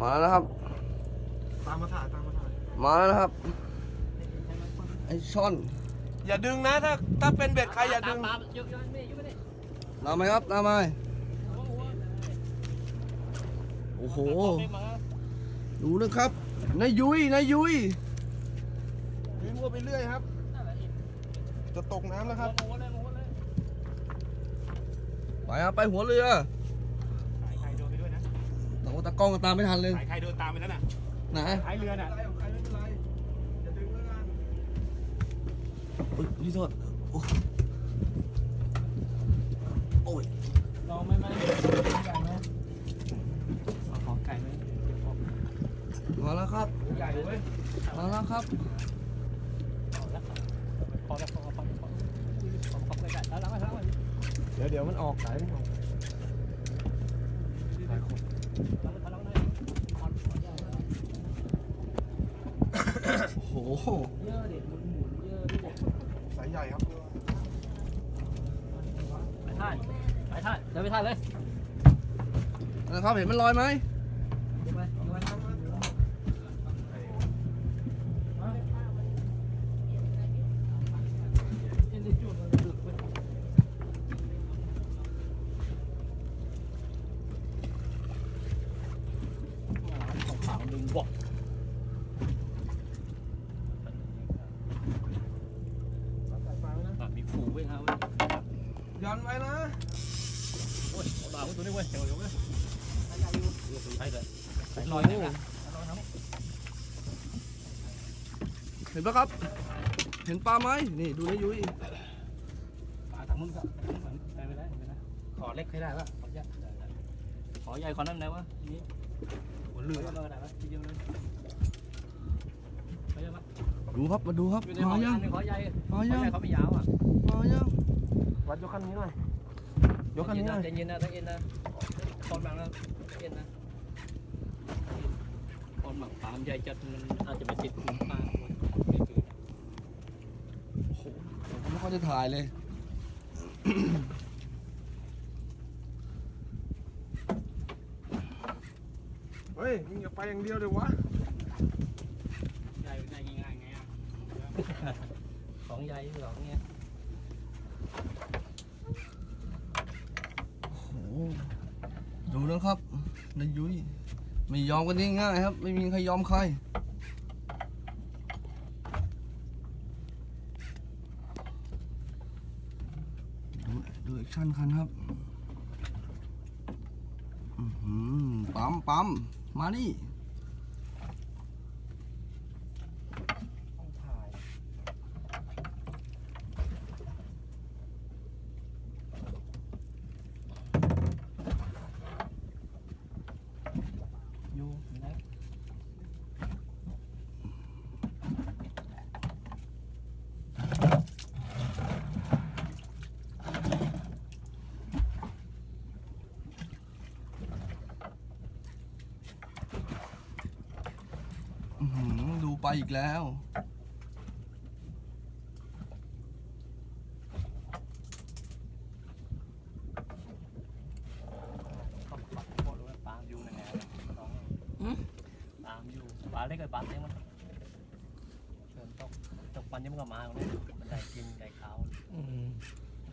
มาแล้วครับ ตามมาถ่ายตามมาถ่ายมาแล้วนะครับ ไอช่อนอย่าดึงนะถ้าถ้าเป็นเบ็ดใครอย่าดึงตามไหมครับตามไหมโอ้โห ดูนะครับนายยุ้ยนายยุ้ยดึงวัวไปเรื่อยครับ จะตกน้ำแล้วครับ ไปครับไปหัวเรือ ใครโดนไปด้วยนะ แต่ว่าตากล้องก็ตามไม่ทันเลยใครโดนตามไปแล้วน่ะไหนท้ายเรือน่ะใครไม่เป็นไรอย่าดึงแล้วกันอุ๊ยนี่โทษโอ้โอ้ยลองไม่ไม่ไก่ไหมขอไก่ไหมมาแล้วครับใหญ่เว้ยมาแล้วครับพอแล้วพอพอพอพอพอไก่แล้วแล้วแล้วเดี๋ยวเดี๋ยวมันออกสายมันออก โอ้โห สายใหญ่ครับ ไป ท่าไปท่าเดี๋ยวไปท่าเลยนะครับเห็นมันลอยไหมขาวดึงบอก สายฟ้านะ มีขู่ไว้ครับ ย้อนไว้นะ โอ้ยเอาดาวตัวนี้เว้ยเดี๋ยวเดี๋ยวเว้ยใช่ เลยลอยนี่นะลอยน้ำเห็นปะครับ เห็นปลาไหมนี่ดูนายยุ้ยปลาทางนู้นก็ไปไม่ได้ไม่ได้ขอเล็กให้ได้ป่ะขอใหญ่ขอใหญ่ขอนั้นไหนวะนี่หัวเรือก็ได้ป่ะทีเดียวเลยไปยังปะดูครับมาดูครับอยู่ในมาขอยังขอใหญ่มาขอใหยัญ่งเขาไม่ยาวอะมายังวัดยกคันนี้หน่อยยกคันนี้หน่อยใจเย็นนะใจเย็นนะตอนบังนะเย็นนะตอน หมักปามใหญ่จัดมันอาจจะไปติดปลาไม่คือโอ้โหผมก็ไม่ค่อยได้ถ่ายเลย เฮ้ย มึงอย่าไปอย่างเดียวเลยวะใหญ่ใหญ่ง่ายไงอะ ของใหญ่สองเงี้ย โอ้โหดูนะครับนายยุ้ย ไม่ยอมกันง่ายๆครับ ไม่มีใครยอมใคร ดูดูแอคชั่นคันครับปั๊มปั๊มมานี่ ต้องถ่ายอยู่ไหน อื้อหือ ดูไปอีกแล้ว บอกเลยว่าตามอยู่แน่ๆน้อง อืม ตามอยู่ปลาเล็กกับปลาเล็กมันเชิญตกตกปันยังมันก็มาตรงนี้มันได้กินได้ขาว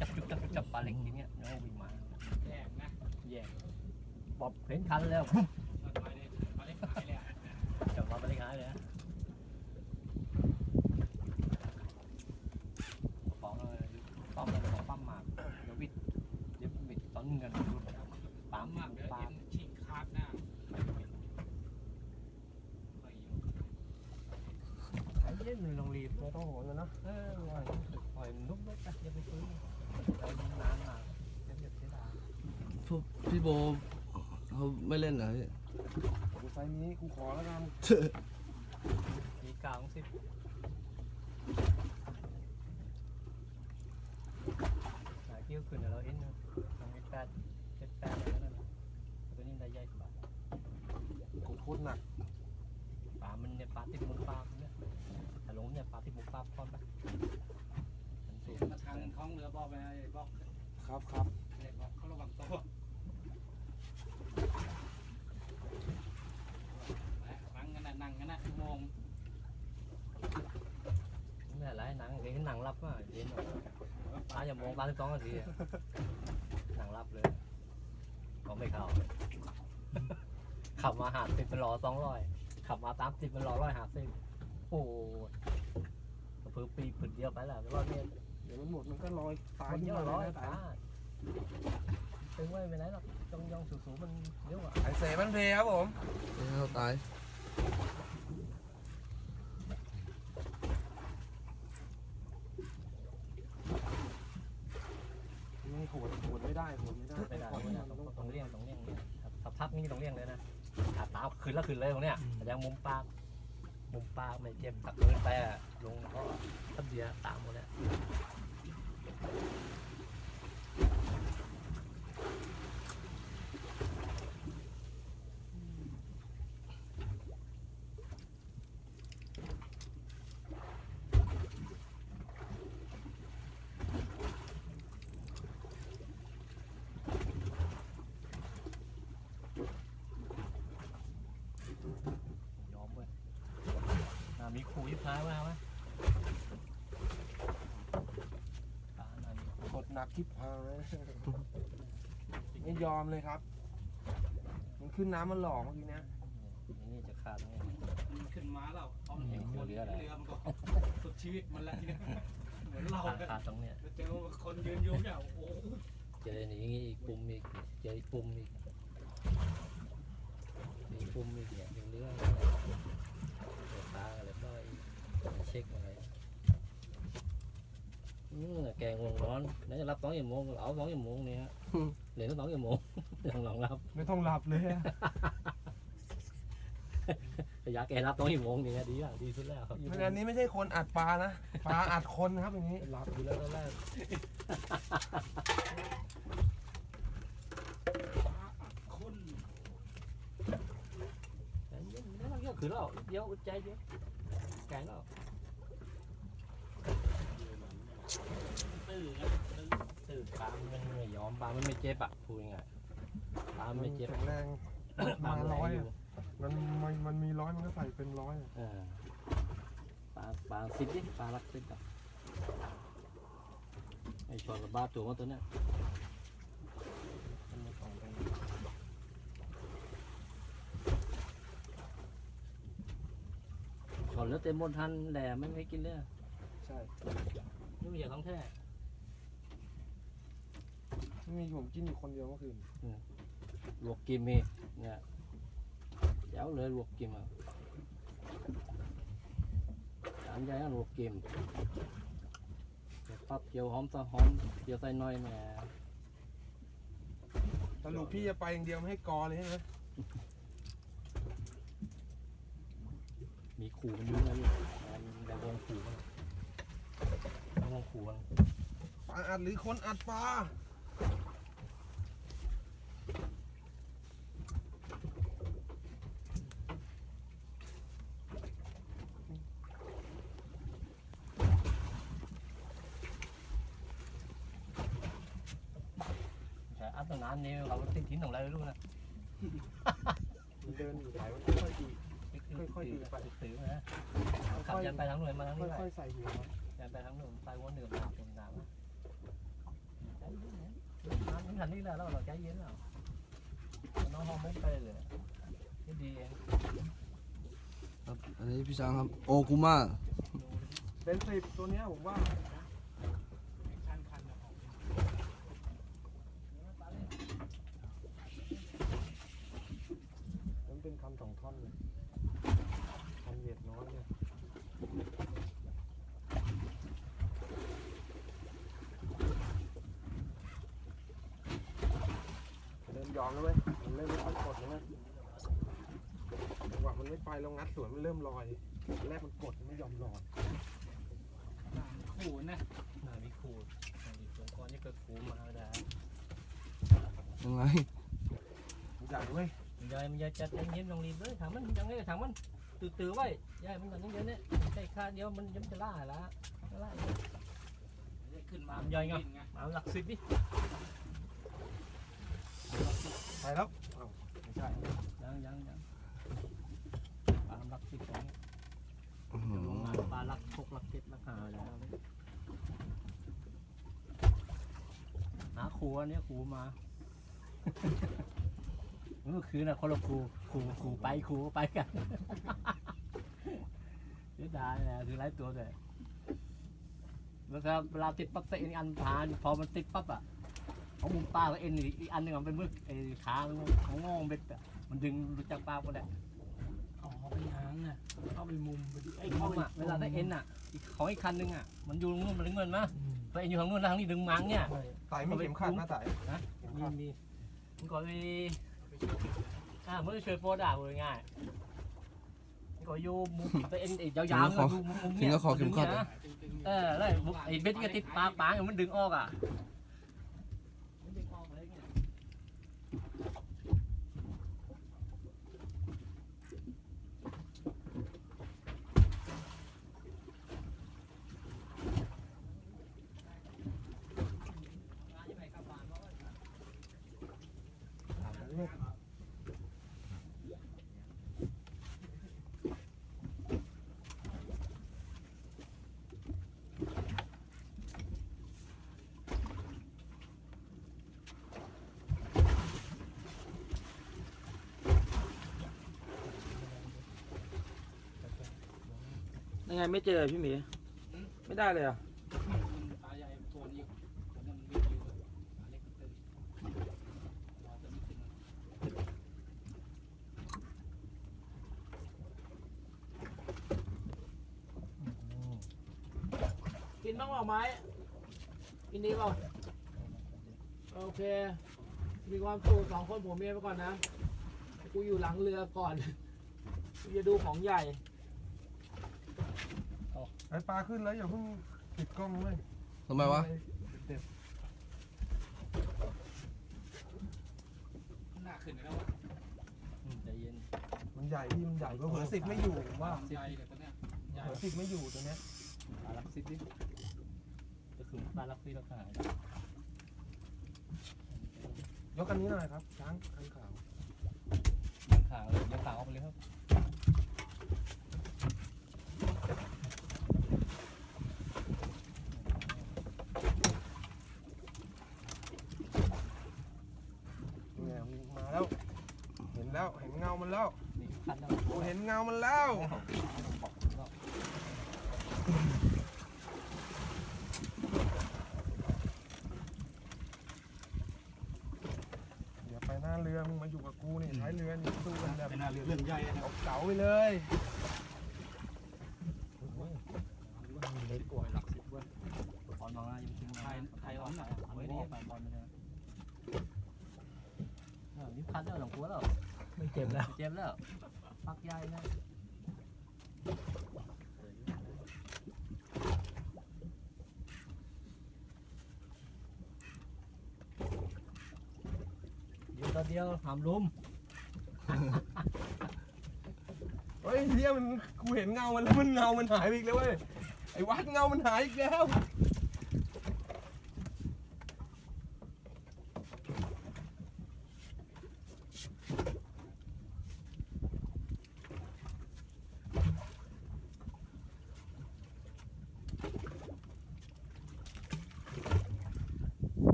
จับจุบจับจุบจับปลาเล็กกินเงี้ยแล้ววิ่งมาแย่นะแย่บอกเห็นคันแล้วจับมาปลาเล็กหายเลยนะของเลยป้อมเลยของปั้มหมากเดี๋ยววิดเดี๋ยววิดตอนเงินปั๊มหมากเดี๋ยวเห็นชิงคาดหน้า ไอ้เย็นมันลงรีบ ไม่ต้องโหน เออปล่อยปล่อยมันลุกลุกไปอย่าไปซื้อปล่อยมันานมากเดี๋ยวจะเสียดายพวกพี่โบเขาไม่เล่นเหรอพี่ผมไซนี้กูขอแล้วกันมีกลางสิบหาเกี่ยวขึ้นเดี๋ยวเราเห็นนะทำให้แปดเจ็ดแปดอะไรนั่นน่ะตัวนี้ได้ใหญ่กว่ากูโคตรหนักปลามันเนี่ยปลาติดมุกปลา นี่ยปลาที่หมูปลาพรปะมันสูงมาทางของเรือบอกไปนะไอ้บอกครับครับเด็กบอกเขาระวังตัวนั่งกันนะนั่งกันนะชั่วโมงนี่หลายหนังเห็นหนังรับว่าเห็นปลาอย่ามองปลาที่ต้องกันทีหนังรับเลยก็ไม่เข่าขับมาหาสิบเป็นรอสองร้อยขับมาตามสิบเป็นรอร้อยหาสิบโอ้ โหเพิ่มปีผึดเดียวไปแล้วร้อยเมตรเดี๋ยวมันหมดมันก็ลอยตายคนขึ้เดีนยวมาเลร้อยยนะตาตึงไว้ไม่ไหนหรอกจงยองสูงๆมันเร็วอะไอเสมันเพครับผมนี่เขาตายไม่โหดโหดไม่ได้โหดไม่ได้ไม่ได้ปล่อยไม่มันได้มันต้ต้อองงต้องเลี่ยงต้องเลี่ยงเนี่ยถ้าพับนี่ต้องเลี่ยงเลยนะขาตาขึ้นแล้วขึ้นเลยตรงเนี้ยแต่ยังมุมปาก มุมปากไม่เจ็บตักเลินไปอะลงก็ทับเดียตามหมดแล้ว ยอมเว้ยอ่า มีขู่ยิบท้ายไว้เอาไหมอ่าน่ามีขู่กดหนักทิพพาย ไม่ยอมเลยครับ มันขึ้นน้ำมันหลอกเมื่อกี้เนี้ยนี่จะขาดไงขึ้นมาแล้วเอาอืมเห็นคนเรืออะไร เรือมันก็สุดชีวิตมันแล้วทีเนี้ยเหมือนเราขาดเนี่ยขาดตรงเนี้ย เจอคนยืนอยู่เนี่ยโอ้โหเจออย่างนี้อีกปุ่มอีกเจออีกปุ่มอีกมีปุ่มอีกเนี่ยยังเรื่องเนี่ยเดี๋ยวตาอะไรก็อีก เช็คอะไรอืมแกงวงร้อนไหนจะรับสองชั่วโมงก็เอาสองชั่วโมงเนี่ยฮะเหลือสองชั่วโมงยังลองรับไม่ต้องหลับเลยอะระยะแกรับสองชั่วโมงเนี่ยดีอะดีสุดแล้วเพราะฉะนั้นนี้ไม่ใช่คนอัดปลานะปลาอัดคนครับอย่างนี้หลับอยู่แล้วตอนแรกคนแต่เย็นไม่ต้องเยอะขึ้นแล้วเดี๋ยวใจเดี๋ยว แกงแล้วตื้อตื่นปลามันไม่ยอมปลามันไม่เจ็บอะพูดง่ายปลามันไม่เจ็บแข็งแรงปลามาร้อยอะมันมันมันมีร้อยมันก็ใส่เป็นร้อยอะเออปลาปลาสิบดิปลาลักสิบอะไอ้ชอนกับบาตัวมันตัวเนี้ยมันไม่ต้องกัน ชอนแล้วเต็มบนทันแหล่ไม่ไม่กินเลยอะใช่นี่ไม่ใช่ของแท้มีผมกินอยู่คนเดียวเมื่อคืนลวกกิมนี่เนี่ยเดี๋ยวเลยลวกกิมอะสามใจก็ลวกกิมเดี๋ยวปั๊บเจียวหอมตะหอมเจียวใส่หน้อยแหม่สรุปพี่จะไปอย่างเดียวไม่ให้กอเลยใช่ไหม มีขู่มันยุ่งเลยแต่วงขู่มันวงขู่มันปลาอัดหรือคนอัดปลาใช่อัพตั้งนานนี่เราติดทิ้นของอะไรไม่รู้นะมันเดินอยู่ไหนมันค่อยดี ค่อยๆตื่ดูนไปตื่นนะขับยันไปทางหน่วยมาทางนี้ได้ค่อยๆใส่หัวยันไปทางหน่วยไปวนเหนือมาตรงน้ำใจเย็นนะน้ำนี่ทันนี่แล้วเราใจเย็นแล้วน้องห้องมุ้งไปเลยนี่ดีเองครับอันนี้พี่ช้างครับโอคุมาเป็นสิบตัวเนี้ยผมว่าคันคันๆอะออกมันเป็นคำสองท่อนเลยคันเวทน้อยเนี่ยเริ่ม ยอมแล้วเว้ยมันเริ่มไม่ค่อยกดแล้วนะจังหวะมันไม่ไปแล้วงัดสวนมันเริ่มลอยแรกมันกดมันไม่ยอมลอยขู่นะน่ามีครูน่ามีครูก่อนนี่ก็ครูมาได้ยังไงใหญ่เว้ยยายมันยายจัดเย็นๆลองรีบเลยถามมันยังไงถามมันตื่นๆไว้ยายมันกันยังเยอะเนี่ยใช่ค่าเดียวมันยังจะล่าละล่าขึ้นมาถามยายไงกินไงมาหลักสิบดิ ใช่แล้วไม่ใช่ยังยังยังปลาหลักสิบสองลงมาปลาลักหกหลักเจ็ดลักห้าแล้วหาครูอันนี้ครูมา เมื่อคืนนะคนละครูครูครูไปครูไปกัน เสียดายนะคือไร้ตัวเลยแล้วครับเวลาติดปั๊บเซีอีอันผ่านพอมันติดปั๊บอะ ของมุมป้าก็เอ็นอีกอีกอันหนึ่งอะเป็นมือไอ้ขาของงองเบ็ดอะมันดึงรู้จักป้าก็ได้อ๋อไปหางอะเข้าไปมุมพอดีไอ้เขาอะเวลาได้เอ็นอะอีกของอีกคันหนึงอะมันอยู่ตรงนู้นมันดึงเงินมาอืมตัวเอ็นอยู่ทางนู้นทางนี้ดึงมังเนี่ยใช่ไต่มีเข็มขัดนะไต่ฮะเข็มมีขัดมีมันก็มีอ่ามันจะช่วยโฟดอะพูดง่ายมันก็อยู่มุมตัวเอ็นไอ้ยาวๆมันอยู่มุมมุมถึเนี่งยก็ขอเข็มขัดดึงนี่อะนะเออแล้วไอ้เบ็ดที่ก็ติดปากปากอยู่มันดึงออกอะมันดึงออกอะไรเงี้ย ยังไงไม่เจอพี่หมี ไม่ได้เลยอะ ตาใหญ่ตัวนี้ตัวนั้นมันไม่เยอะตาเล็กมันตึงตัวจะไม่ตึง กิ นบ้างเปล่าไม้กินดีเปล่าโอเค มีความสุขสองคนผัวเมียไปก่อนนะ กูอยู่หลังเรือก่อน กูจะดูของใหญ่ ไอ้ปลาขึ้นแล้วอย่าเพิ่งปิดกล้องเลยทำไมวะ เด็ดหน้าขึ้นแล้ววะอืมใจเย็นมันใหญ่พี่มันใหญ่เผื่อสิบไม่อยู่ผมว่าใหญ่เลยตัวเนี้ยใหญ่เผื่อสิบไม่อยู่ตัวเนี้ย ปลาลักซิดดิก็คือปลาลักซิดแล้วก็หายยกอันนี้หน่อยครับ ช้างคันขาวยังขาวเลยยังขาวออกไปเลยครับ เนี่ยมันมาแล้ว เห็นแล้ว เห็นเงามันแล้ว นี่คันแล้วโอ้เห็นเงามันแล้ว เดี๋ยวไปหน้าเรือมึงมาอยู่กับกูนี่ท้ายเรือนี่สู้กันแบบเป็นหน้าเรือเรื่องใหญ่นะเอาเก๋าไปเลยเล็กกว่าหลักสิบเว้ยบอลมองหน้ายังทิ้งไทยไทยออนอะเอาไว้ดีไปบอลไปเลยเออนี่คันแล้วหลังกัวแล้วไม่เจ็บแล้วเจ็บแล้วปักใหญ่นะียวหามลุมเฮ้ยเฮียมันกูเห็นเงามันแล้วมันเงามันหายไปอีกแล้วเว้ยไอ้วัดเงามันหายอีกแล้ว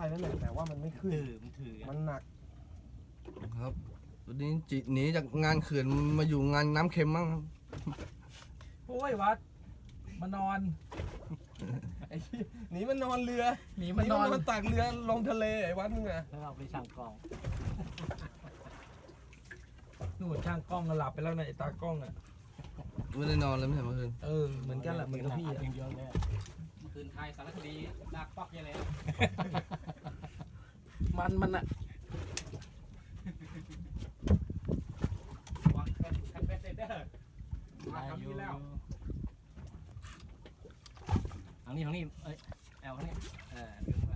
มันไม่ว่ายนั่นแหละแต่ว่ามันไม่ขึ้น ถือมันถือมันหนักครับวันนี้จิหนีจากงานเขื่อนมาอยู่งานน้ำเค็มมั้งครับโอ้ยวัดมานอนไอ้เหี้ยหนีมันนอนเรือหนีหมานีนมัอนนนอนตากเรือลงทะเลไอ้วัดมึงอะแล้วเราไปช่างกล้องนู่นช่างกล้องก็หลับไปแล้วนะไอ้ตากล้องอะไม่ได้นอนเลยไม่ใช่เมื่อคืนเออเหมือนกันแหละเหมือนกับพี่อะเยอะเลยเมื่อ คืนไทยสารคดีลากปักยังไงมันมันอะวางแคทแคทเบสเด้อมาคำนี้แล้วทางนี้ทางนี้เอ้ยแอลทางนี้เออดึงมา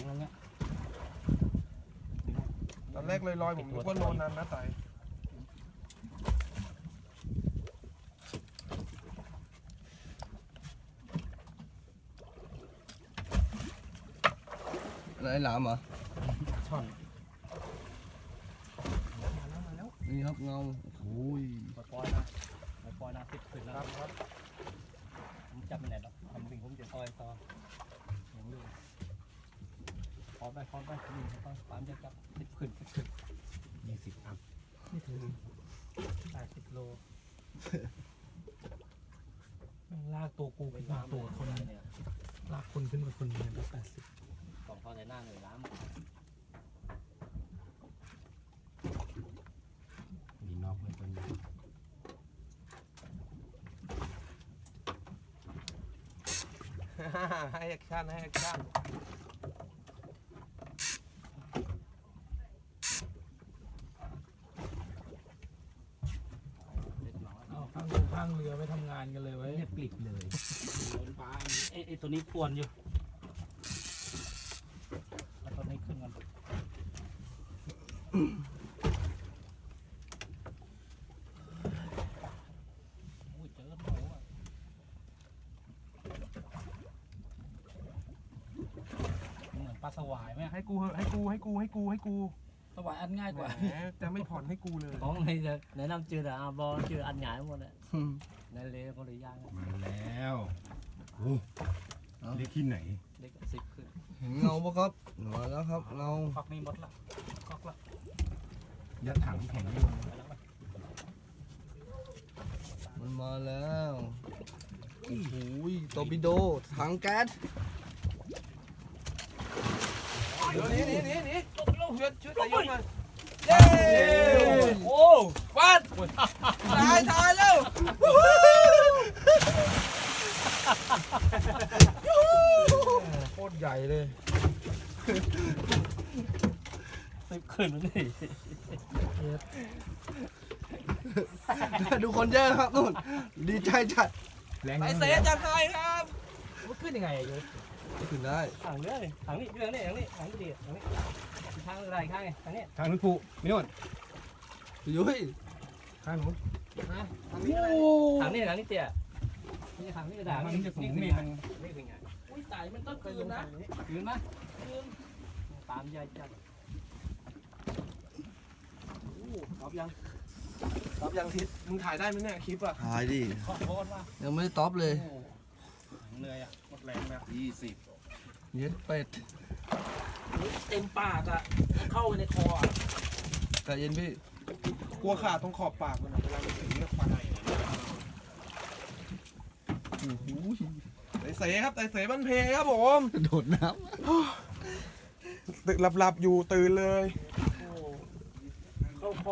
อแล้วก็เอาลูกเอาสตาร์ทมาอย่ายาวล้างไว้มายังหันหัวนี่ครับเงามันปุดเงื่อมเงื่อมไอ้หลามนี่ไม่ร้อนเลยไอ้หลามขาวเลยนะปลาตาข้างฝังอะไรเงี้ยตอนแรกลอยๆผมนึกว่าโนนันนะไต่อะไรหลามเหรอช่อนนี่ครับเงาโอ้ยปล่อยๆนะปล่อยๆนะติดขึ้นแล้วครับครับ ผมจับไม่ไหนหรอกทำวิ่งผมจะซอยต่ออย่างนี้ ขอไปขอไปวิ่งไปปามจะจับติดขึ้นติดขึ้นยี่สิบอัพไม่ถึงแปดสิบโลแม่งลากตัวกูไปลากตัวคนเนี่ยลากคนขึ้นมาคนเดียวแปดสิบสองข้อในหน้าเลยน้มีนอกไม่เป็นให้แอคชั่นให้แอคชั่นำเล็กน้อย เอา ข้างข้างเรือไม่ทำงานกันเลยเว้ยกลิบเลยปลาไอ้ไอ้ตัวนี้พวนอยู่แล้วตัวนี้ขึ้นกันโอ้ยเจอโหอะเหมือนปลาสวายไหมให้กูเหอะให้กูให้กูให้กูให้กูสวายอั นง่ายกว่า แหมจะไม่ผ่อนให้กูเลยของในจะแนะนำชื่อแต่อาบอลชื่ออันใหญ่หมดเลยอืมในเลก็เลยย่างมาแล้วโอ้เรียกที่ไหนเล็กสิบขึ้นเห็นเงาปะครับมาแล้วครับเงาคอกนี่หมดละคอกละยัดถังแข็งอยู่ไปแล้วไปมันมาแล้วโอ้โหตอร์ปิโดถังแก๊สเดี๋ยวนี้นี่นี่นี่ช่วยช่วยตายกมา โอ้วัดตายตายแล้วโคตรใหญ่เลยสิบขึ้นแล้วนี่ดูคนเยอะครับนู่นดีใจจัดแรงไปเซจัดให้ครับมันขึ้นยังไงอะโยศขึ้นได้ถังเนื้อนี่ถังนี่เรื่องนี่ถังนี่ถังนี่ดีถังนี่ ทางอะไรข้างนี่ถังนี่ทางนู้นผูไม่โน่นยุ้ยทางนู้นถังนี่ถังนี่เตี้ยนี่ถังนี่ด่าทางนี้จะสูงนี่มันนี่เป็นไงอุ้ยตายมันต้องคืนนะยืนไหมตามยายจัดรับยังรับยังทิศมึงถ่ายได้ไหมเนี่ยคลิปอะถ่ายดิขอโทษว่ายังไม่ได้ท็อปเลยเลยอะหมดแรงแล้วยี่สิบเย็ดเป็ด เต็มปากอะเข้าไปในคออะใจเย็นพี่ กลัวขาดตรงขอบปากมันอะเวลามันถึงเรียกฟันโอ้โหไตเสครับไตเสบันเพครับผม โดดน้ตึกหลับๆอยู่ตื่นเลยำ